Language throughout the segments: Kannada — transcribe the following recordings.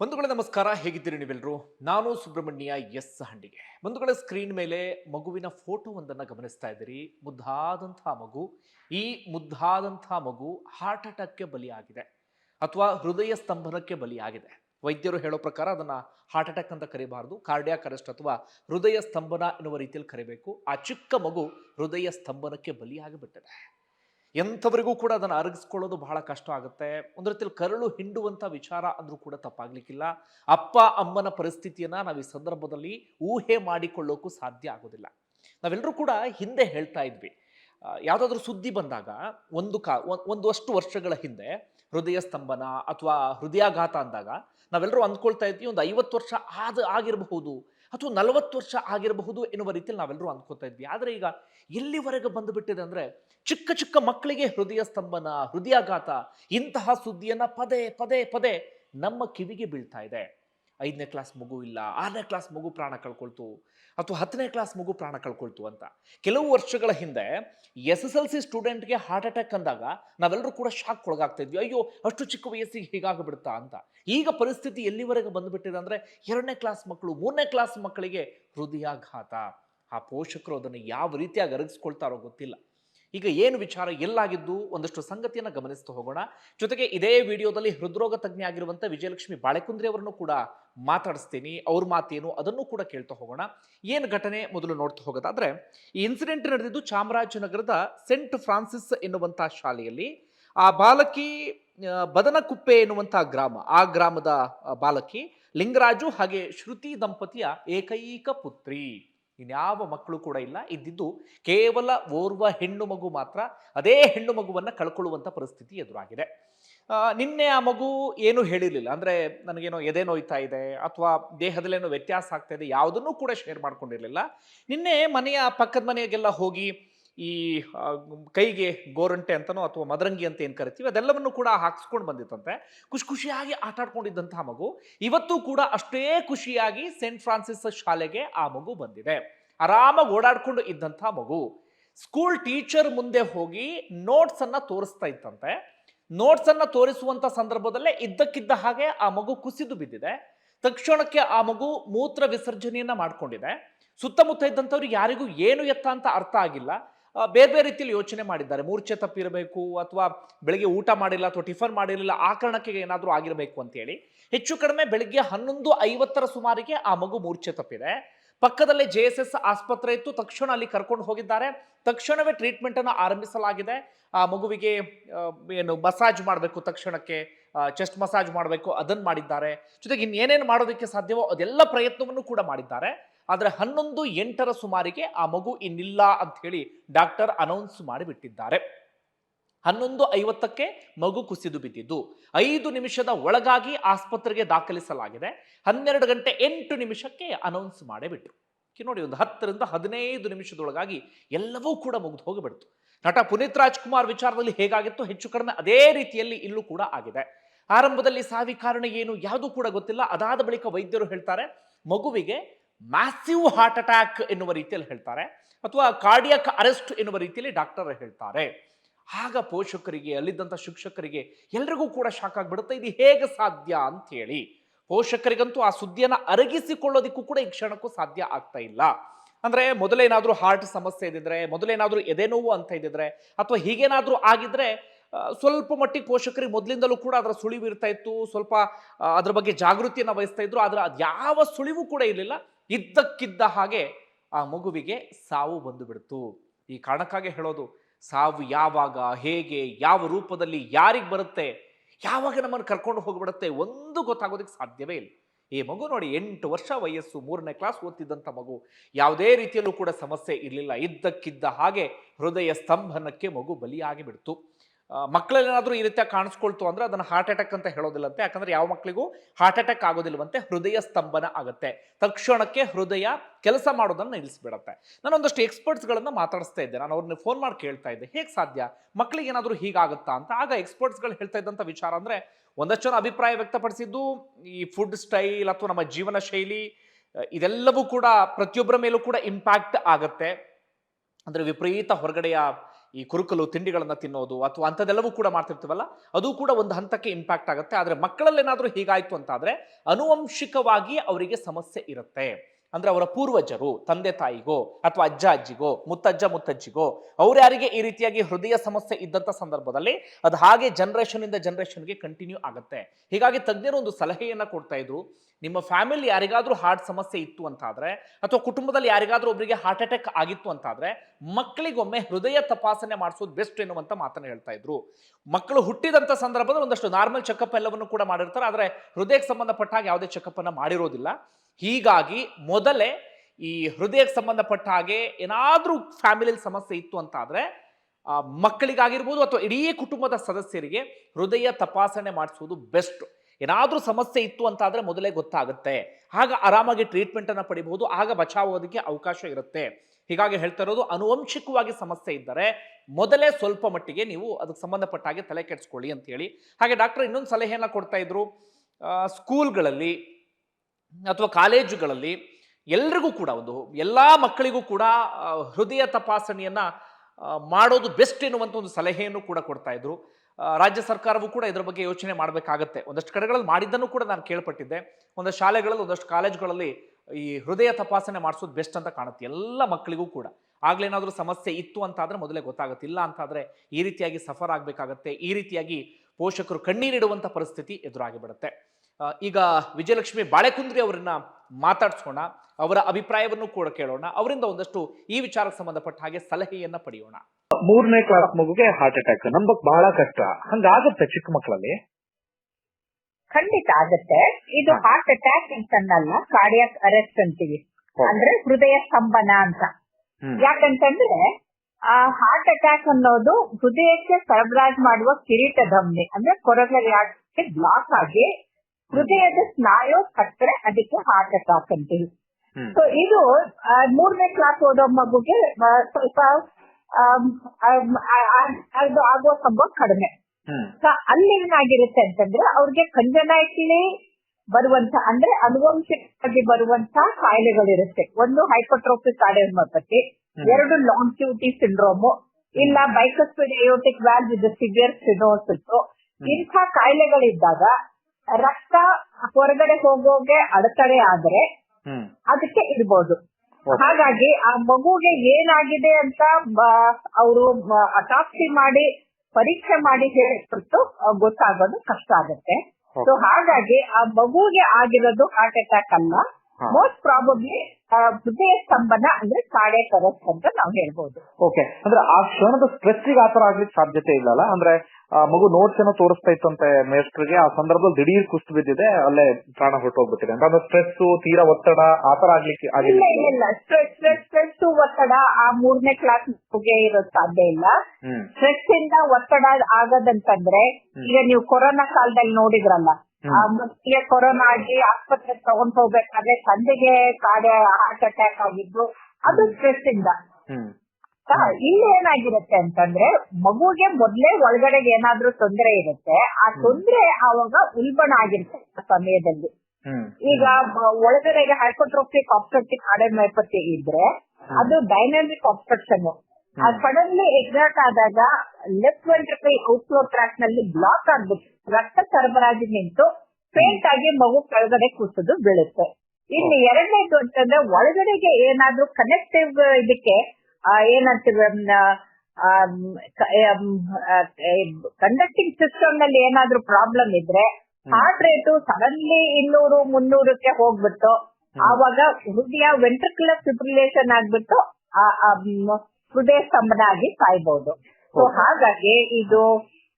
ಬಂಧುಗಳೇ, ನಮಸ್ಕಾರ. ಹೇಗಿದ್ದೀರಿ ನೀವೆಲ್ಲರೂ? ನಾನು ಸುಬ್ರಹ್ಮಣ್ಯ ಎಸ್ ಹಂಡಿಗೆ. ಬಂಧುಗಳ, ಸ್ಕ್ರೀನ್ ಮೇಲೆ ಮಗುವಿನ ಫೋಟೋವೊಂದನ್ನು ಗಮನಿಸ್ತಾ ಇದ್ದೀರಿ. ಮುದ್ದಾದಂಥ ಮಗು. ಈ ಮುದ್ದಾದಂಥ ಮಗು ಹಾರ್ಟ್ ಅಟ್ಯಾಕ್ಗೆ ಬಲಿಯಾಗಿದೆ ಅಥವಾ ಹೃದಯ ಸ್ತಂಭನಕ್ಕೆ ಬಲಿಯಾಗಿದೆ. ವೈದ್ಯರು ಹೇಳೋ ಪ್ರಕಾರ ಅದನ್ನು ಹಾರ್ಟ್ ಅಟ್ಯಾಕ್ ಅಂತ ಕರಿಬಾರ್ದು. ಕಾರ್ಡಿಯಾಕ್ ಅರೆಸ್ಟ್ ಅಥವಾ ಹೃದಯ ಸ್ತಂಭನ ಎನ್ನುವ ರೀತಿಯಲ್ಲಿ ಕರಿಬೇಕು. ಆ ಚಿಕ್ಕ ಮಗು ಹೃದಯ ಸ್ತಂಭನಕ್ಕೆ ಬಲಿಯಾಗಿ ಬಿಟ್ಟಿದೆ. ಎಂಥವರಿಗೂ ಕೂಡ ಅದನ್ನು ಅರಗಿಸ್ಕೊಳ್ಳೋದು ಬಹಳ ಕಷ್ಟ ಆಗುತ್ತೆ. ಒಂದು ರೀತಿಯಲ್ಲಿ ಕರಳು ಹಿಂಡುವಂಥ ವಿಚಾರ ಅಂದರೂ ಕೂಡ ತಪ್ಪಾಗ್ಲಿಕ್ಕಿಲ್ಲ. ಅಪ್ಪ, ಅಮ್ಮನ ಪರಿಸ್ಥಿತಿಯನ್ನು ನಾವು ಈ ಸಂದರ್ಭದಲ್ಲಿ ಊಹೆ ಮಾಡಿಕೊಳ್ಳೋಕ್ಕೂ ಸಾಧ್ಯ ಆಗೋದಿಲ್ಲ. ನಾವೆಲ್ಲರೂ ಕೂಡ ಹಿಂದೆ ಹೇಳ್ತಾ ಇದ್ವಿ. ಯಾವುದಾದ್ರೂ ಸುದ್ದಿ ಬಂದಾಗ ಒಂದು ಕಾ ಒಂದ್- ಒಂದಷ್ಟು ವರ್ಷಗಳ ಹಿಂದೆ ಹೃದಯ ಸ್ತಂಭನ ಅಥವಾ ಹೃದಯಾಘಾತ ಅಂದಾಗ ನಾವೆಲ್ಲರೂ ಅಂದ್ಕೊಳ್ತಾ ಇದ್ವಿ, ಒಂದು ಐವತ್ತು ವರ್ಷ ಆದ, ಆಗಿರಬಹುದು. ಅಥವಾ ನಲವತ್ತು ವರ್ಷ ಆಗಿರಬಹುದು ಎನ್ನುವ ರೀತಿಯಲ್ಲಿ ನಾವೆಲ್ಲರೂ ಅಂದ್ಕೋತಾ ಇದ್ವಿ. ಆದರೆ ಈಗ ಎಲ್ಲಿವರೆಗೆ ಬಂದುಬಿಟ್ಟಿದೆ ಅಂದರೆ ಚಿಕ್ಕ ಚಿಕ್ಕ ಮಕ್ಕಳಿಗೆ ಹೃದಯ ಸ್ತಂಭನ, ಹೃದಯಾಘಾತ ಇಂತಹ ಸುದ್ದಿಯನ್ನ ಪದೇ ಪದೇ ಪದೇ ನಮ್ಮ ಕಿವಿಗೆ ಬೀಳ್ತಾ ಇದೆ. ಐದನೇ ಕ್ಲಾಸ್ ಮಗು ಇಲ್ಲ, ಆರನೇ ಕ್ಲಾಸ್ ಮಗು ಪ್ರಾಣ ಕಳ್ಕೊಳ್ತು ಅಥವಾ ಹತ್ತನೇ ಕ್ಲಾಸ್ ಮಗು ಪ್ರಾಣ ಕಳ್ಕೊಳ್ತು ಅಂತ. ಕೆಲವು ವರ್ಷಗಳ ಹಿಂದೆ ಎಸ್ ಎಸ್ ಎಲ್ ಸಿ ಸ್ಟೂಡೆಂಟ್ಗೆ ಹಾರ್ಟ್ ಅಟ್ಯಾಕ್ ಅಂದಾಗ ನಾವೆಲ್ಲರೂ ಕೂಡ ಶಾಕ್ ಒಳಗಾಗ್ತಾ ಇದ್ವಿ. ಅಯ್ಯೋ, ಅಷ್ಟು ಚಿಕ್ಕ ವಯಸ್ಸಿಗೆ ಹೀಗಾಗ್ಬಿಡುತ್ತಾ ಅಂತ. ಈಗ ಪರಿಸ್ಥಿತಿ ಎಲ್ಲಿವರೆಗೆ ಬಂದುಬಿಟ್ಟಿದೆ ಅಂದರೆ ಎರಡನೇ ಕ್ಲಾಸ್ ಮಕ್ಕಳು, ಮೂರನೇ ಕ್ಲಾಸ್ ಮಕ್ಕಳಿಗೆ ಹೃದಯಾಘಾತ. ಆ ಪೋಷಕರು ಅದನ್ನು ಯಾವ ರೀತಿಯಾಗಿ ಅರಗಿಸ್ಕೊಳ್ತಾರೋ ಗೊತ್ತಿಲ್ಲ. ಈಗ ಏನು ವಿಚಾರ ಎಲ್ಲಾಗಿದ್ದು ಒಂದಷ್ಟು ಸಂಗತಿಯನ್ನು ಗಮನಿಸ್ತಾ ಹೋಗೋಣ. ಜೊತೆಗೆ ಇದೇ ವಿಡಿಯೋದಲ್ಲಿ ಹೃದ್ರೋಗ ತಜ್ಞ ಆಗಿರುವಂಥ ವಿಜಯಲಕ್ಷ್ಮಿ ಬಾಳೆಕುಂದ್ರಿ ಅವರನ್ನು ಕೂಡ ಮಾತಾಡಿಸ್ತೀನಿ. ಅವ್ರ ಮಾತೇನು ಅದನ್ನು ಕೂಡ ಕೇಳ್ತಾ ಹೋಗೋಣ. ಏನು ಘಟನೆ ಮೊದಲು ನೋಡ್ತಾ ಹೋಗೋದಾದ್ರೆ, ಈ ಇನ್ಸಿಡೆಂಟ್ ನಡೆದಿದ್ದು ಚಾಮರಾಜನಗರದ ಸೆಂಟ್ ಫ್ರಾನ್ಸಿಸ್ ಎನ್ನುವಂಥ ಶಾಲೆಯಲ್ಲಿ. ಆ ಬಾಲಕಿ ಬದನಕುಪ್ಪೆ ಎನ್ನುವಂಥ ಗ್ರಾಮ, ಆ ಗ್ರಾಮದ ಬಾಲಕಿ ಲಿಂಗರಾಜು ಹಾಗೆ ಶ್ರುತಿ ದಂಪತಿಯ ಏಕೈಕ ಪುತ್ರಿ. ಇನ್ಯಾವ ಮಕ್ಕಳು ಕೂಡ ಇಲ್ಲ. ಇದ್ದಿದ್ದು ಕೇವಲ ಓರ್ವ ಹೆಣ್ಣು ಮಗು ಮಾತ್ರ, ಅದೇ ಹೆಣ್ಣು ಮಗುವನ್ನು ಕಳ್ಕೊಳ್ಳುವಂಥ ಪರಿಸ್ಥಿತಿ ಎದುರಾಗಿದೆ. ನಿನ್ನೆ ಆ ಮಗು ಏನು ಹೇಳಿರಲಿಲ್ಲ. ಅಂದರೆ ನನಗೇನೋ ಎದೆ ನೋಯ್ತಾ ಇದೆ ಅಥವಾ ದೇಹದಲ್ಲೇನೋ ವ್ಯತ್ಯಾಸ ಆಗ್ತಾ ಇದೆ, ಯಾವುದನ್ನೂ ಕೂಡ ಶೇರ್ ಮಾಡ್ಕೊಂಡಿರಲಿಲ್ಲ. ನಿನ್ನೆ ಮನೆಯ ಪಕ್ಕದ ಮನೆಗೆಲ್ಲ ಹೋಗಿ ಈ ಕೈಗೆ ಗೋರಂಟೆ ಅಂತನೋ ಅಥವಾ ಮದರಂಗಿ ಅಂತ ಏನು ಕರಿತೀವಿ, ಅದೆಲ್ಲವನ್ನು ಕೂಡ ಹಾಕ್ಸ್ಕೊಂಡು ಬಂದಿತ್ತಂತೆ. ಖುಷಿ ಖುಷಿಯಾಗಿ ಆಟ ಆಡ್ಕೊಂಡಿದ್ದಂತಹ ಮಗು. ಇವತ್ತು ಕೂಡ ಅಷ್ಟೇ ಖುಷಿಯಾಗಿ ಸೇಂಟ್ ಫ್ರಾನ್ಸಿಸ್ ಶಾಲೆಗೆ ಆ ಮಗು ಬಂದಿದೆ. ಆರಾಮಾಗಿ ಓಡಾಡ್ಕೊಂಡು ಇದ್ದಂತಹ ಮಗು. ಸ್ಕೂಲ್ ಟೀಚರ್ ಮುಂದೆ ಹೋಗಿ ನೋಟ್ಸ್ ಅನ್ನ ತೋರಿಸ್ತಾ ಇತ್ತಂತೆ. ನೋಟ್ಸ್ ಅನ್ನ ತೋರಿಸುವಂತ ಸಂದರ್ಭದಲ್ಲೇ ಇದ್ದಕ್ಕಿದ್ದ ಹಾಗೆ ಆ ಮಗು ಕುಸಿದು ಬಿದ್ದಿದೆ. ತಕ್ಷಣಕ್ಕೆ ಆ ಮಗು ಮೂತ್ರ ವಿಸರ್ಜನೆಯನ್ನ ಮಾಡ್ಕೊಂಡಿದೆ. ಸುತ್ತಮುತ್ತ ಇದ್ದಂಥವ್ರಿಗೆ ಯಾರಿಗೂ ಏನು ಎತ್ತ ಅಂತ ಅರ್ಥ ಆಗಿಲ್ಲ. ಬೇರೆ ಬೇರೆ ರೀತಿಯಲ್ಲಿ ಯೋಚನೆ ಮಾಡಿದ್ದಾರೆ. ಮೂರ್ಛೆ ತಪ್ಪಿರಬೇಕು ಅಥವಾ ಬೆಳಿಗ್ಗೆ ಊಟ ಮಾಡಿಲ್ಲ ಅಥವಾ ಟಿಫನ್ ಮಾಡಿರಲಿಲ್ಲ, ಆ ಕಾರಣಕ್ಕೆ ಏನಾದರೂ ಆಗಿರಬೇಕು ಅಂತೇಳಿ. ಹೆಚ್ಚು ಕಡಿಮೆ ಬೆಳಿಗ್ಗೆ ಹನ್ನೊಂದು ಐವತ್ತರ ಸುಮಾರಿಗೆ ಆ ಮಗು ಮೂರ್ಛೆ ತಪ್ಪಿದೆ. ಪಕ್ಕದಲ್ಲೇ ಜೆ ಎಸ್ ಎಸ್ ಆಸ್ಪತ್ರೆ ಇತ್ತು, ತಕ್ಷಣ ಅಲ್ಲಿ ಕರ್ಕೊಂಡು ಹೋಗಿದ್ದಾರೆ. ತಕ್ಷಣವೇ ಟ್ರೀಟ್ಮೆಂಟ್ ಅನ್ನು ಆರಂಭಿಸಲಾಗಿದೆ. ಆ ಮಗುವಿಗೆ ಏನು ಮಸಾಜ್ ಮಾಡಬೇಕು ತಕ್ಷಣಕ್ಕೆ ಚೆಸ್ಟ್ ಮಸಾಜ್ ಮಾಡಬೇಕು ಅದನ್ನು ಮಾಡಿದ್ದಾರೆ. ಜೊತೆಗೆ ಇನ್ನೇನೇನು ಮಾಡೋದಕ್ಕೆ ಸಾಧ್ಯವೋ ಅದೆಲ್ಲ ಪ್ರಯತ್ನವನ್ನು ಕೂಡ ಮಾಡಿದ್ದಾರೆ. ಆದರೆ ಹನ್ನೊಂದು ಎಂಟರ ಸುಮಾರಿಗೆ ಆ ಮಗು ಇನ್ನಿಲ್ಲ ಅಂತ ಹೇಳಿ ಡಾಕ್ಟರ್ ಅನೌನ್ಸ್ ಮಾಡಿಬಿಟ್ಟಿದ್ದಾರೆ. ಹನ್ನೊಂದು ಐವತ್ತಕ್ಕೆ ಮಗು ಕುಸಿದು ಬಿದ್ದಿದ್ದು, ಐದು ನಿಮಿಷದ ಒಳಗಾಗಿ ಆಸ್ಪತ್ರೆಗೆ ದಾಖಲಿಸಲಾಗಿದೆ. ಹನ್ನೆರಡು ಗಂಟೆ ಎಂಟು ನಿಮಿಷಕ್ಕೆ ಅನೌನ್ಸ್ ಮಾಡೇ ಬಿಟ್ರು ನೋಡಿ, ಒಂದು ಹತ್ತರಿಂದ ಹದಿನೈದು ನಿಮಿಷದೊಳಗಾಗಿ ಎಲ್ಲವೂ ಕೂಡ ಮುಗಿದು ಹೋಗಿಬಿಡ್ತು. ನಟ ಪುನೀತ್ ರಾಜ್ಕುಮಾರ್ ವಿಚಾರದಲ್ಲಿ ಹೇಗಾಗಿತ್ತು? ಹೆಚ್ಚು ಕಡಿಮೆ ಅದೇ ರೀತಿಯಲ್ಲಿ ಇಲ್ಲೂ ಕೂಡ ಆಗಿದೆ. ಆರಂಭದಲ್ಲಿ ಸಾವಿ ಕಾರಣ ಏನು? ಯಾವುದೂ ಕೂಡ ಗೊತ್ತಿಲ್ಲ. ಅದಾದ ಬಳಿಕ ವೈದ್ಯರು ಹೇಳ್ತಾರೆ, ಮಗುವಿಗೆ ಮ್ಯಾಸಿವ್ ಹಾರ್ಟ್ ಅಟ್ಯಾಕ್ ಎನ್ನುವ ರೀತಿಯಲ್ಲಿ ಹೇಳ್ತಾರೆ ಅಥವಾ ಕಾರ್ಡಿಯಕ್ ಅರೆಸ್ಟ್ ಎನ್ನುವ ರೀತಿಯಲ್ಲಿ ಡಾಕ್ಟರ್ ಹೇಳ್ತಾರೆ. ಆಗ ಪೋಷಕರಿಗೆ ಅಲ್ಲಿದ್ದಂಥ ಶಿಕ್ಷಕರಿಗೆ ಎಲ್ರಿಗೂ ಕೂಡ ಶಾಕ್ ಆಗಿಬಿಡುತ್ತೆ. ಇದು ಹೇಗೆ ಸಾಧ್ಯ ಅಂತ ಹೇಳಿ ಪೋಷಕರಿಗಂತೂ ಆ ಸುದ್ದಿಯನ್ನು ಅರಗಿಸಿಕೊಳ್ಳೋದಕ್ಕೂ ಕೂಡ ಈ ಕ್ಷಣಕ್ಕೂ ಸಾಧ್ಯ ಆಗ್ತಾ ಇಲ್ಲ. ಅಂದ್ರೆ ಮೊದಲೇನಾದ್ರೂ ಹಾರ್ಟ್ ಸಮಸ್ಯೆ ಇದ್ದಿದ್ರೆ, ಮೊದಲೇನಾದ್ರೂ ಎದೆ ನೋವು ಅಂತ ಇದ್ದಿದ್ರೆ, ಅಥವಾ ಹೀಗೇನಾದ್ರೂ ಆಗಿದ್ರೆ ಸ್ವಲ್ಪ ಮಟ್ಟಿಗೆ ಪೋಷಕರಿಗೆ ಮೊದಲಿಂದಲೂ ಕೂಡ ಅದರ ಸುಳಿವು ಇರ್ತಾ ಇತ್ತು. ಸ್ವಲ್ಪ ಅದ್ರ ಬಗ್ಗೆ ಜಾಗೃತಿಯನ್ನು ವಹಿಸ್ತಾ ಇದ್ರು, ಆದ್ರೆ ಅದು ಯಾವ ಸುಳಿವು ಕೂಡ ಇರಲಿಲ್ಲ. ಇದ್ದಕ್ಕಿದ್ದ ಹಾಗೆ ಆ ಮಗುವಿಗೆ ಸಾವು ಬಂದು ಬಿಡ್ತು ಈ ಕಾರಣಕ್ಕಾಗಿ ಹೇಳೋದು, ಸಾವು ಯಾವಾಗ, ಹೇಗೆ, ಯಾವ ರೂಪದಲ್ಲಿ, ಯಾರಿಗೆ ಬರುತ್ತೆ, ಯಾವಾಗ ನಮ್ಮನ್ನು ಕರ್ಕೊಂಡು ಹೋಗಿಬಿಡುತ್ತೆ ಒಂದು ಗೊತ್ತಾಗೋದಕ್ಕೆ ಸಾಧ್ಯವೇ ಇಲ್ಲ. ಈ ಮಗು ನೋಡಿ ಎಂಟು ವರ್ಷ ವಯಸ್ಸು, ಮೂರನೇ ಕ್ಲಾಸ್ ಓದ್ತಿದ್ದಂಥ ಮಗು. ಯಾವುದೇ ರೀತಿಯಲ್ಲೂ ಕೂಡ ಸಮಸ್ಯೆ ಇರಲಿಲ್ಲ. ಇದ್ದಕ್ಕಿದ್ದ ಹಾಗೆ ಹೃದಯ ಸ್ತಂಭನಕ್ಕೆ ಮಗು ಬಲಿಯಾಗಿ ಬಿಡ್ತು ಮಕ್ಕಳಲ್ಲೇನಾದ್ರೂ ಈ ರೀತಿಯ ಕಾಣಿಸ್ಕೊಳ್ತು ಅಂದರೆ ಅದನ್ನು ಹಾರ್ಟ್ ಅಟ್ಯಾಕ್ ಅಂತ ಹೇಳೋದಿಲ್ಲಂತೆ. ಯಾಕಂದ್ರೆ ಯಾವ ಮಕ್ಕಳಿಗೂ ಹಾರ್ಟ್ ಅಟ್ಯಾಕ್ ಆಗೋದಿಲ್ಲವಂತೆ, ಹೃದಯ ಸ್ತಂಭನ ಆಗುತ್ತೆ. ತಕ್ಷಣಕ್ಕೆ ಹೃದಯ ಕೆಲಸ ಮಾಡೋದನ್ನು ನಿಲ್ಲಿಸ್ಬಿಡತ್ತೆ. ನಾನು ಒಂದಷ್ಟು ಎಕ್ಸ್ಪರ್ಟ್ಸ್ಗಳನ್ನ ಮಾತಾಡಿಸ್ತಾ ಇದ್ದೆ. ನಾನು ಅವ್ರನ್ನ ಫೋನ್ ಮಾಡಿ ಕೇಳ್ತಾ ಇದ್ದೆ. ಹೇಗೆ ಸಾಧ್ಯ? ಮಕ್ಕಳಿಗೆ ಏನಾದರೂ ಹೀಗಾಗುತ್ತಾ ಅಂತ. ಆಗ ಎಕ್ಸ್ಪರ್ಟ್ಸ್ಗಳು ಹೇಳ್ತಾ ಇದ್ದಂಥ ವಿಚಾರ ಅಂದರೆ ಒಂದಷ್ಟು ಜನ ಅಭಿಪ್ರಾಯ ವ್ಯಕ್ತಪಡಿಸಿದ್ದು, ಈ ಫುಡ್ ಸ್ಟೈಲ್ ಅಥವಾ ನಮ್ಮ ಜೀವನ ಶೈಲಿ ಇದೆಲ್ಲವೂ ಕೂಡ ಪ್ರತಿಯೊಬ್ಬರ ಮೇಲೂ ಕೂಡ ಇಂಪ್ಯಾಕ್ಟ್ ಆಗುತ್ತೆ. ಅಂದರೆ ವಿಪರೀತ ಹೊರಗಡೆಯ ಈ ಕುರುಕಲು, ತಿಂಡಿಗಳನ್ನು ತಿನ್ನೋದು ಅಥವಾ ಅಂಥದ್ದೆಲ್ಲವೂ ಕೂಡ ಮಾಡ್ತಿರ್ತೀವಲ್ಲ, ಅದು ಕೂಡ ಒಂದು ಹಂತಕ್ಕೆ ಇಂಪ್ಯಾಕ್ಟ್ ಆಗುತ್ತೆ. ಆದರೆ ಮಕ್ಕಳಲ್ಲೇನಾದರೂ ಹೀಗಾಯ್ತು ಅಂತಾದರೆ ಅನುವಂಶಿಕವಾಗಿ ಅವರಿಗೆ ಸಮಸ್ಯೆ ಇರುತ್ತೆ. ಅಂದ್ರೆ ಅವರ ಪೂರ್ವಜರು, ತಂದೆ ತಾಯಿಗೋ ಅಥವಾ ಅಜ್ಜ ಅಜ್ಜಿಗೋ, ಮುತ್ತಜ್ಜ ಮುತ್ತಜ್ಜಿಗೋ, ಅವ್ರು ಯಾರಿಗೆ ಈ ರೀತಿಯಾಗಿ ಹೃದಯ ಸಮಸ್ಯೆ ಇದ್ದಂಥ ಸಂದರ್ಭದಲ್ಲಿ ಅದು ಹಾಗೆ ಜನರೇಷನ್ ಇಂದ ಜನರೇಷನ್ಗೆ ಕಂಟಿನ್ಯೂ ಆಗುತ್ತೆ. ಹೀಗಾಗಿ ತಜ್ಞರು ಒಂದು ಸಲಹೆಯನ್ನ ಕೊಡ್ತಾ ಇದ್ರು, ನಿಮ್ಮ ಫ್ಯಾಮಿಲಿ ಯಾರಿಗಾದ್ರೂ ಹಾರ್ಟ್ ಸಮಸ್ಯೆ ಇತ್ತು ಅಂತಾದ್ರೆ, ಅಥವಾ ಕುಟುಂಬದಲ್ಲಿ ಯಾರಿಗಾದ್ರೂ ಒಬ್ಬರಿಗೆ ಹಾರ್ಟ್ ಅಟ್ಯಾಕ್ ಆಗಿತ್ತು ಅಂತಾದ್ರೆ, ಮಕ್ಕಳಿಗೊಮ್ಮೆ ಹೃದಯ ತಪಾಸಣೆ ಮಾಡಿಸೋದು ಬೆಸ್ಟ್ ಎನ್ನುವಂತ ಮಾತನ್ನು ಹೇಳ್ತಾ ಇದ್ರು. ಮಕ್ಕಳು ಹುಟ್ಟಿದಂತ ಸಂದರ್ಭದಲ್ಲಿ ಒಂದಷ್ಟು ನಾರ್ಮಲ್ ಚೆಕಪ್ ಎಲ್ಲವನ್ನು ಕೂಡ ಮಾಡಿರ್ತಾರೆ, ಆದರೆ ಹೃದಯಕ್ಕೆ ಸಂಬಂಧಪಟ್ಟ ಹಾಗೆ ಯಾವುದೇ ಚೆಕಪ್ ಅನ್ನ ಮಾಡಿರೋದಿಲ್ಲ. ಹೀಗಾಗಿ ಮೊದಲೇ ಈ ಹೃದಯಕ್ಕೆ ಸಂಬಂಧಪಟ್ಟ ಹಾಗೆ ಏನಾದರೂ ಫ್ಯಾಮಿಲಿಯಲ್ಲಿ ಸಮಸ್ಯೆ ಇತ್ತು ಅಂತ ಆದರೆ ಮಕ್ಕಳಿಗಾಗಿರ್ಬೋದು ಅಥವಾ ಇಡೀ ಕುಟುಂಬದ ಸದಸ್ಯರಿಗೆ ಹೃದಯ ತಪಾಸಣೆ ಮಾಡಿಸುವುದು ಬೆಸ್ಟ್. ಏನಾದರೂ ಸಮಸ್ಯೆ ಇತ್ತು ಅಂತಾದ್ರೆ ಮೊದಲೇ ಗೊತ್ತಾಗುತ್ತೆ. ಆಗ ಆರಾಮಾಗಿ ಟ್ರೀಟ್ಮೆಂಟನ್ನು ಪಡಿಬಹುದು, ಆಗ ಬಚಾವೋದಕ್ಕೆ ಅವಕಾಶ ಇರುತ್ತೆ. ಹೀಗಾಗಿ ಹೇಳ್ತಾ ಇರೋದು, ಅನುವಂಶಿಕವಾಗಿ ಸಮಸ್ಯೆ ಇದ್ದರೆ ಮೊದಲೇ ಸ್ವಲ್ಪ ಮಟ್ಟಿಗೆ ನೀವು ಅದಕ್ಕೆ ಸಂಬಂಧಪಟ್ಟ ಹಾಗೆ ತಲೆ ಕೆಡಿಸ್ಕೊಳ್ಳಿ ಅಂತ ಹೇಳಿ ಹಾಗೆ ಡಾಕ್ಟರ್ ಇನ್ನೊಂದು ಸಲಹೆಯನ್ನು ಕೊಡ್ತಾ ಇದ್ರು. ಸ್ಕೂಲ್ಗಳಲ್ಲಿ ಅಥವಾ ಕಾಲೇಜುಗಳಲ್ಲಿ ಎಲ್ರಿಗೂ ಕೂಡ ಒಂದು ಎಲ್ಲ ಮಕ್ಕಳಿಗೂ ಕೂಡ ಹೃದಯ ತಪಾಸಣೆಯನ್ನು ಮಾಡೋದು ಬೆಸ್ಟ್ ಎನ್ನುವಂಥ ಒಂದು ಸಲಹೆಯನ್ನು ಕೂಡ ಕೊಡ್ತಾ ಇದ್ರು. ರಾಜ್ಯ ಸರ್ಕಾರವೂ ಕೂಡ ಇದರ ಬಗ್ಗೆ ಯೋಚನೆ ಮಾಡಬೇಕಾಗತ್ತೆ. ಒಂದಷ್ಟು ಕಡೆಗಳಲ್ಲಿ ಮಾಡಿದ್ದನ್ನು ಕೂಡ ನಾನು ಕೇಳ್ಪಟ್ಟಿದ್ದೆ. ಒಂದಷ್ಟು ಶಾಲೆಗಳಲ್ಲಿ ಒಂದಷ್ಟು ಕಾಲೇಜುಗಳಲ್ಲಿ ಈ ಹೃದಯ ತಪಾಸಣೆ ಮಾಡಿಸೋದು ಬೆಸ್ಟ್ ಅಂತ ಕಾಣುತ್ತೆ ಎಲ್ಲ ಮಕ್ಕಳಿಗೂ ಕೂಡ. ಆಗ್ಲೇನಾದರೂ ಸಮಸ್ಯೆ ಇತ್ತು ಅಂತಾದ್ರೆ ಮೊದಲೇ ಗೊತ್ತಾಗುತ್ತೆ. ಇಲ್ಲ ಅಂತಾದರೆ ಈ ರೀತಿಯಾಗಿ ಸಫರ್ ಆಗಬೇಕಾಗತ್ತೆ. ಈ ರೀತಿಯಾಗಿ ಪೋಷಕರು ಕಣ್ಣೀರಿಡುವಂಥ ಪರಿಸ್ಥಿತಿ ಎದುರಾಗಿ ಬಿಡುತ್ತೆ ಆ, ಈಗ ವಿಜಯಲಕ್ಷ್ಮಿ ಬಾಳೆಕುಂದ್ರಿ ಅವರನ್ನ ಮಾತಾಡ್ಸೋಣ ಅವರ ಅಭಿಪ್ರಾಯವನ್ನು ಕೂಡ ಕೇಳೋಣ ಅವರಿಂದ ಒಂದಷ್ಟು ಈ ವಿಚಾರಕ್ಕೆ ಸಂಬಂಧಪಟ್ಟ ಹಾಗೆ ಸಲಹೆಯನ್ನ ಪಡೆಯೋಣ. ಮೂರನೇ ಕ್ಲಾಸ್ ಮಗುಗೆ ಹಾರ್ಟ್ ಅಟ್ಯಾಕ್ ನಂಬಕ್ ಬಹಳ ಕಷ್ಟ. ಹಂಗಾಗುತ್ತೆ ಚಿಕ್ಕ ಮಕ್ಕಳಲ್ಲಿ ಖಂಡಿತ ಆಗತ್ತೆ. ಇದು ಹಾರ್ಟ್ ಅಟ್ಯಾಕ್ ಅಂತನ್ನಲ್ಲ ಕಾರ್ಡಿಯಾಕ್ ಅರೆಸ್ಟ್ ಅಂತೀವಿ. ಅಂದ್ರೆ ಹೃದಯ ಸ್ತಂಭನ ಅಂತ. ಯಾಕಂತಂದ್ರೆ ಆ ಹಾರ್ಟ್ ಅಟ್ಯಾಕ್ ಅನ್ನೋದು ಹೃದಯಕ್ಕೆ ಸರಬರಾಜ್ ಮಾಡುವ ಕಿರೀಟ ಧಮ್ನಿ ಅಂದ್ರೆ ಕೊರಗರಿ ಬ್ಲಾಕ್ ಆಗಿ ಹೃದಯದ ಸ್ನಾಯು ಕಟ್ಟರೆ ಅದಕ್ಕೆ ಹಾರ್ಟ್ ಅಟ್ಯಾಕ್ ಅಂತೀವಿ. ಸೊ ಇದು ಮೂರನೇ ಕ್ಲಾಸ್ ಓದೋ ಮಗುಗೆ ಸ್ವಲ್ಪ ಅದು ಆಗುವ ಸಂಭವ ಕಡಿಮೆ. ಅಲ್ಲಿ ಏನಾಗಿರುತ್ತೆ ಅಂತಂದ್ರೆ ಅವ್ರಿಗೆ ಕಂಜನೈಟ್ಲಿ ಬರುವಂತ ಅಂದ್ರೆ ಅನುವಂಶಿಕವಾಗಿ ಬರುವಂತ ಕಾಯಿಲೆಗಳಿರುತ್ತೆ. ಒಂದು ಹೈಪೋಟ್ರೋಪಿಕ್ ಕಾರ್ಡಿಯೋಮಯೋಪತಿ ಎರಡು ಎರಡು ಲಾಂಗ್ಟಿವಿಟಿ ಸಿಂಡ್ರೋಮು ಇಲ್ಲ ಬೈಕಸ್ಪಿಡ್ ಏಯೋಟಿಕ್ ವ್ಯಾಲ್ವ್ ಇದು ಸಿವಿಯರ್ ಸಿನೋಸಿಸ್ ಇಂಥ ಕಾಯಿಲೆಗಳಿದ್ದಾಗ ರಕ್ತ ಹೊರಗಡೆ ಹೋಗೋಕೆ ಅಡೆತಡೆ ಆದ್ರೆ ಅದಕ್ಕೆ ಇರ್ಬೋದು. ಹಾಗಾಗಿ ಆ ಮಗುಗೆ ಏನಾಗಿದೆ ಅಂತ ಅವರು ಅಟಾಪ್ಸಿ ಮಾಡಿ ಪರೀಕ್ಷೆ ಮಾಡಿ ಹೇಳಿಬಿಟ್ಟು ಗೊತ್ತಾಗೋದು ಕಷ್ಟ ಆಗುತ್ತೆ. ಸೊ ಹಾಗಾಗಿ ಆ ಮಗುಗೆ ಆಗಿರೋದು ಹಾರ್ಟ್ ಅಟ್ಯಾಕ್ ಅಲ್ಲ. ಮೋಸ್ಟ್ ಪ್ರಾಬಬ್ಲಿ ಹೃದಯ ಸ್ತಂಭನ ಅಂದ್ರೆ ಕಾಡೆ ಕರಸ್ ಅಂತ ನಾವು ಹೇಳ್ಬೋದು. ಓಕೆ ಅಂದ್ರೆ ಆ ಕ್ಷಣದ ಸ್ಟ್ರೆಸ್ ಆತರ ಆಗ್ಲಿಕ್ಕೆ ಸಾಧ್ಯತೆ ಇಲ್ಲ ಅಂದ್ರೆ ಆ ಮಗು ನೋಟ್ಸ್ ಏನೋ ತೋರಿಸ್ತಾ ಇತ್ತಂತೆ ಮೇಸ್ಟ್ರಿಗೆ ಆ ಸಂದರ್ಭದಲ್ಲಿ ದಿಢೀರ್ ಕುಸ್ತು ಬಿದ್ದಿದೆ. ಅಲ್ಲೇ ಪ್ರಾಣ ಹೊರಟೋಗ್ಬಿಟ್ಟಿದೆ. ಅಂತ ಅಂದ್ರೆ ಸ್ಟ್ರೆಸ್ ತೀರಾ ಒತ್ತಡ ಆತರ ಆಗ್ಲಿಕ್ಕೆ ಇಲ್ಲ ಆಗಿಲ್ಲ. ಇಲ್ಲ ಇಲ್ಲ ಸ್ಟ್ರೆಸ್ ಒತ್ತಡ ಆ ಮೂರನೇ ಕ್ಲಾಸ್ ಇರೋ ಸಾಧ್ಯ ಇಲ್ಲ. ಸ್ಟ್ರೆಸ್ ಇಂದ ಒತ್ತಡ ಆಗದಂತಂದ್ರೆ ಈಗ ನೀವು ಕೊರೋನಾ ಕಾಲದಲ್ಲಿ ನೋಡಿದ್ರಲ್ಲ ಆ ಮಕ್ಕಳಿಗೆ ಕೊರೋನಾ ಆಗಿ ಆಸ್ಪತ್ರೆಗೆ ತಗೊಂಡ್ ಹೋಗ್ಬೇಕಾದ್ರೆ ತಂದೆಗೆ ಕಾಡೆ ಹಾರ್ಟ್ ಅಟ್ಯಾಕ್ ಆಗಿದ್ದು ಅದು ಸ್ಟ್ರೆಸ್ ಇಂದ ಇಲ್ಲಿ ಏನಾಗಿರುತ್ತೆ ಅಂತಂದ್ರೆ ಮಗುಗೆ ಮೊದ್ಲೇ ಒಳಗಡೆಗೆ ಏನಾದ್ರೂ ತೊಂದರೆ ಇರುತ್ತೆ ಆ ತೊಂದರೆ ಆವಾಗ ಉಲ್ಬಣ ಆಗಿರುತ್ತೆ ಆ ಸಮಯದಲ್ಲಿ. ಈಗ ಒಳಗಡೆಗೆ ಹೈಪೋಟ್ರೋಪಿಕ್ ಹಾಡೆ ಕಾರ್ಡಿಯೋಮಯೋಪತಿ ಇದ್ರೆ ಅದು ಡೈನಾಮಿಕ್ ಆಪ್ಸೆಪ್ಷನ್ ಆ ಸಡನ್ಲಿ ಎಕ್ಸಾಕ್ಟ್ ಆದಾಗ ಲೆಫ್ಟ್ ವೆಂಟ್ರಿಕಲ್ ಔಟ್ಫ್ಲೋ ಟ್ರ್ಯಾಕ್ನಲ್ಲಿ ಬ್ಲಾಕ್ ಆಗ್ಬಿಟ್ಟು ರಕ್ತ ಸರಬರಾಜು ನಿಂತು ಫೇಂಟ್ ಆಗಿ ಮಗು ಕೆಳಗಡೆ ಕೂಸೋದು ಬೀಳುತ್ತೆ. ಇನ್ನು ಎರಡನೇದು ಅಂತಂದ್ರೆ ಒಳಗಡೆಗೆ ಏನಾದ್ರೂ ಕನೆಕ್ಟಿವ್ ಇದಕ್ಕೆ ಆ, ಏನಂತೀವಿ ಕಂಡಕ್ಟಿಂಗ್ ಸಿಸ್ಟಮ್ನಲ್ಲಿ ಏನಾದ್ರೂ ಪ್ರಾಬ್ಲಮ್ ಇದ್ರೆ ಹಾರ್ಟ್ ರೇಟು ಸಡನ್ಲಿ ಇನ್ನೂರು ಮುನ್ನೂರಕ್ಕೆ ಹೋಗ್ಬಿಟ್ಟು ಆವಾಗ ಹೃದಯ ವೆಂಟ್ರಿಕ್ಯುಲರ್ ಫಿಬ್ರಿಲೇಷನ್ ಆಗ್ಬಿಟ್ಟು ಹೃದಯ ಸ್ತಂಭನ ಆಗಿ ಸಾಯ್ಬಹುದು ಸೊ ಹಾಗಾಗಿ ಇದು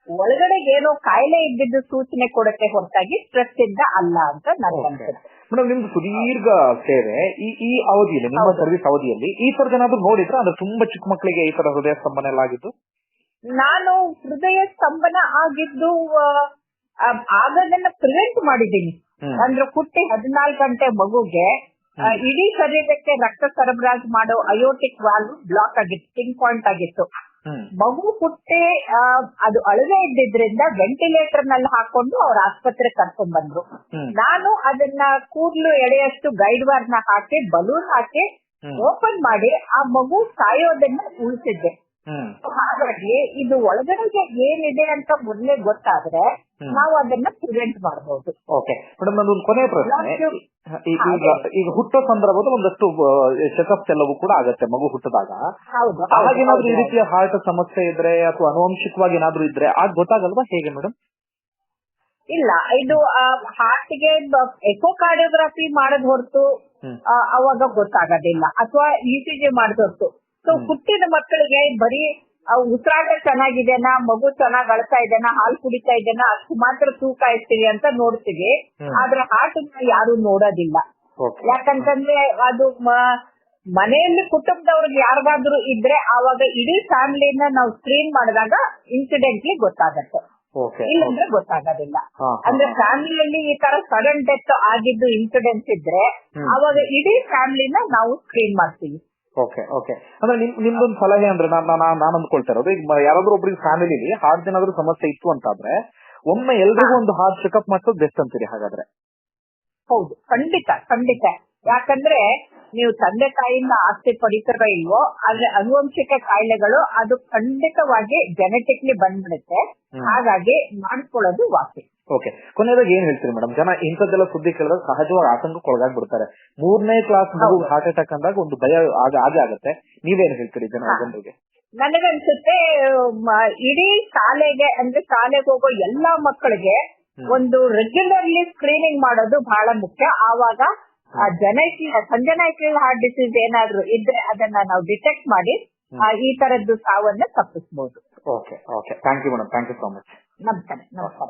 ಒಳಗಡೆ ಏನೋ ಕಾಯಿಲೆ ಇದ್ದಿದ್ದು ಸೂಚನೆ ಕೊಡುತ್ತೆ ಹೊರತಾಗಿ ಸ್ಟ್ರೆಸ್ ಇಂದ ಅಲ್ಲ ಅಂತ ನನಗೆ ಅನ್ಸುತ್ತೆ ಮೇಡಮ್ ನಿಮ್ದು ಸುದೀರ್ಘ ಸೇವೆ ಈ ಈ ಅವಧಿಯಲ್ಲಿ ನಿಮ್ಮ ಸರ್ವಿಸ್ ಅವಧಿಯಲ್ಲಿ ಈ ತರದ ಏನಾದ್ರು ನೋಡಿದ್ರೆ? ಅಂದ್ರೆ ತುಂಬಾ ಚಿಕ್ಕ ಮಕ್ಕಳಿಗೆ ಈ ತರ ಹೃದಯ ಸ್ತಂಭನ ಎಲ್ಲ ಆಗಿದ್ದು? ನಾನು ಹೃದಯ ಸ್ತಂಭನ ಆಗಿದ್ದು ಆಗದನ್ನ ಪ್ರಿವೆಂಟ್ ಮಾಡಿದ್ದೀನಿ. ಅಂದ್ರೆ ಹುಟ್ಟಿ ಹದಿನಾಲ್ಕು ಗಂಟೆ ಮಗುಗೆ ಇಡೀ ಶರೀರಕ್ಕೆ ರಕ್ತ ಸರಬರಾಜು ಮಾಡೋ ಅಯೋಟಿಕ್ ವಾಲ್ವ್ ಬ್ಲಾಕ್ ಆಗಿತ್ತು ಪಿನ್ ಪಾಯಿಂಟ್ ಆಗಿತ್ತು. ಮಗು ಪುಟ್ಟೆ ಅದು ಅಳವೆ ಇದ್ದಿದ್ರಿಂದ ವೆಂಟಿಲೇಟರ್ನಲ್ಲಿ ಹಾಕೊಂಡು ಅವ್ರ ಆಸ್ಪತ್ರೆ ಕರ್ಕೊಂಡ್ ಬಂದ್ರು. ನಾನು ಅದನ್ನ ಕೂದಲು ಎಳೆಯಷ್ಟು ಗೈಡ್ ವಾರ್ನ ಹಾಕಿ ಬಲೂನ್ ಹಾಕಿ ಓಪನ್ ಮಾಡಿ ಆ ಮಗು ಸಾಯೋದನ್ನ ಉಳಿಸಿದ್ದೆ. ಹಾಗಾಗಿ ಇದು ಒಳಗಡೆಗೆ ಏನಿದೆ ಅಂತ ಮೊದಲೇ ಗೊತ್ತಾದ್ರೆ. ನಾವು ಅದನ್ನ ಪ್ರಿವೆಂಟ್ ಮಾಡಬಹುದು ಓಕೆ. ಮೇಡಮ್ ನಂದೊಂದು ಕೊನೆಯ ಪ್ರಶ್ನೆ. ಈಗ ಈಗ- ಹುಟ್ಟೋ ಸಂದರ್ಭದಲ್ಲಿ ಒಂದಷ್ಟು ಚೆಕಪ್ ಎಲ್ಲವೂ ಕೂಡ ಆಗತ್ತೆ ಮಗು ಹುಟ್ಟಿದಾಗ. ಹಾಗೇನಾದ್ರೂ ಈ ರೀತಿಯ ಹಾರ್ಟ್ ಸಮಸ್ಯೆ ಇದ್ರೆ ಅಥವಾ ಅನುವಂಶಿಕವಾಗಿ ಏನಾದ್ರೂ ಇದ್ರೆ ಆಗ ಗೊತ್ತಾಗಲ್ವಾ ಹೇಗೆ ಮೇಡಮ್? ಇಲ್ಲ ಇದು ಹಾರ್ಟ್ಗೆ ಎಕೋಕಾರ್ಡಿಯೋಗ್ರಫಿ ಮಾಡದ್ ಹೊರತು ಹ್ಮ್. ಆ, ಅವಾಗ ಗೊತ್ತಾಗೋದಿಲ್ಲ. ಅಥವಾ ಇ ಸಿ ಜಿ ಮಾಡದ್ ಹೊರತು. ಸೊ ಹುಟ್ಟಿದ ಮಕ್ಕಳಿಗೆ ಬರೀ ಉಸಿರಾಟ ಚೆನ್ನಾಗಿದೆನಾ ಮಗು ಚೆನ್ನಾಗ್ ಅಳ್ತಾ ಇದೆನಾ ಹಾಲು ಕುಡಿತಾ ಇದೆನಾ ಅಷ್ಟು ಮಾತ್ರ ತೂಕ ಇರ್ತೀವಿ ಅಂತ ನೋಡ್ತೀವಿ. ಆದ್ರೆ ಹಾರ್ಟ್ ಯಾರು ನೋಡೋದಿಲ್ಲ. ಯಾಕಂತಂದ್ರೆ ಅದು ಮನೆಯಲ್ಲಿ ಕುಟುಂಬದವ್ರಿಗೆ ಯಾರಿಗಾದ್ರೂ ಇದ್ರೆ ಆವಾಗ ಇಡೀ ಫ್ಯಾಮಿಲಿನ ನಾವು ಸ್ಕ್ರೀನ್ ಮಾಡಿದಾಗ ಇನ್ಸಿಡೆಂಟ್ಲಿ ಗೊತ್ತಾಗತ್ತೆ. ಇಲ್ಲಂದ್ರೆ ಗೊತ್ತಾಗೋದಿಲ್ಲ. ಅಂದ್ರೆ. ಫ್ಯಾಮಿಲಿಯಲ್ಲಿ ಈ ತರ ಸಡನ್ ಡೆತ್ ಆಗಿದ್ದು ಇನ್ಸಿಡೆಂಟ್ಸ್ ಇದ್ರೆ. ಅವಾಗ ಇಡೀ ಫ್ಯಾಮಿಲಿನ ನಾವು ಸ್ಕ್ರೀನ್ ಮಾಡ್ತೀವಿ. ಓಕೆ ಓಕೆ ಅಂದ್ರೆ ನಿಮ್ ನಿಮ್ದೊಂದು ಸಲಹೆ ಅಂದ್ರೆ ನಾನು ನಾನು ಅಂದ್ಕೊಳ್ತಾ ಇರೋದು ಈಗ ಯಾರಾದ್ರೂ ಒಬ್ರಿಗೆ ಫ್ಯಾಮಿಲಿಲಿ ಹಾರ್ಟ್ ಏನಾದ್ರೂ ಸಮಸ್ಯೆ ಇತ್ತು ಅಂತಾದ್ರೆ ಒಮ್ಮೆ ಎಲ್ರಿಗೂ ಒಂದು ಹಾರ್ಟ್ ಚೆಕಪ್ ಮಾಡಿಸೋದು ಬೆಸ್ಟ್ ಅಂತೀರಿ ಹಾಗಾದ್ರೆ? ಹೌದು ಖಂಡಿತ ಖಂಡಿತ. ಯಾಕಂದ್ರೆ ನೀವು ತಂದೆ ತಾಯಿಯಿಂದ ಆಸ್ತಿ ಪಡಿತಾರ ಇಲ್ವೋ ಆದ್ರೆ ಅನುವಂಶಿಕ ಕಾಯಿಲೆಗಳು ಅದು ಖಂಡಿತವಾಗಿ ಜೆನೆಟಿಕ್ಲಿ ಬಂದ್ಬಿಡುತ್ತೆ. ಹಾಗಾಗಿ ಮಾಡ್ಕೊಳ್ಳೋದು ವಾಸಿ. ಓಕೆ ಕೊನೆಯದಾಗಿ ಏನ್ ಹೇಳ್ತೀರಿ ಮೇಡಮ್ ಜನ ಇಂಥದ್ದೆಲ್ಲ ಸುದ್ದಿ ಕೇಳಿದಾಗ ಸಹಜವಾಗಿ ಆತಂಕಕ್ಕೆ ಒಳಗಾಗ್ಬಿಡ್ತಾರೆ ಮೂರನೇ ಕ್ಲಾಸ್. ಹಾರ್ಟ್ ಅಟ್ಯಾಕ್ ಅಂದಾಗ ಒಂದು ಭಯ ಆಗ ಆಗೇ ಆಗುತ್ತೆ. ನೀವೇನ್ ಹೇಳ್ತೀರಿ ಜನ. ಜನರಿಗೆ? ನನಗನ್ಸುತ್ತೆ ಇಡೀ ಶಾಲೆಗೆ ಅಂದ್ರೆ ಶಾಲೆಗೆ ಹೋಗೋ ಎಲ್ಲಾ ಮಕ್ಕಳಿಗೆ. ಒಂದು ರೆಗ್ಯುಲರ್ಲಿ ಸ್ಕ್ರೀನಿಂಗ್ ಮಾಡೋದು ಬಹಳ ಮುಖ್ಯ. ಆವಾಗ ಜನೈಟಿ ಸಂಜನೈಟಲ್ ಹಾರ್ಟ್ ಡಿಸೀಸ್ ಏನಾದ್ರು ಇದ್ರೆ ಅದನ್ನ ನಾವು ಡಿಟೆಕ್ಟ್ ಮಾಡಿ ಆ, ಈ ತರದ್ದು ಸಾವನ್ನ ತಪ್ಪಿಸಬಹುದು okay okay thank you madam thank you so much ನಮಸ್ಕಾರ ನಮಸ್ಕಾರ.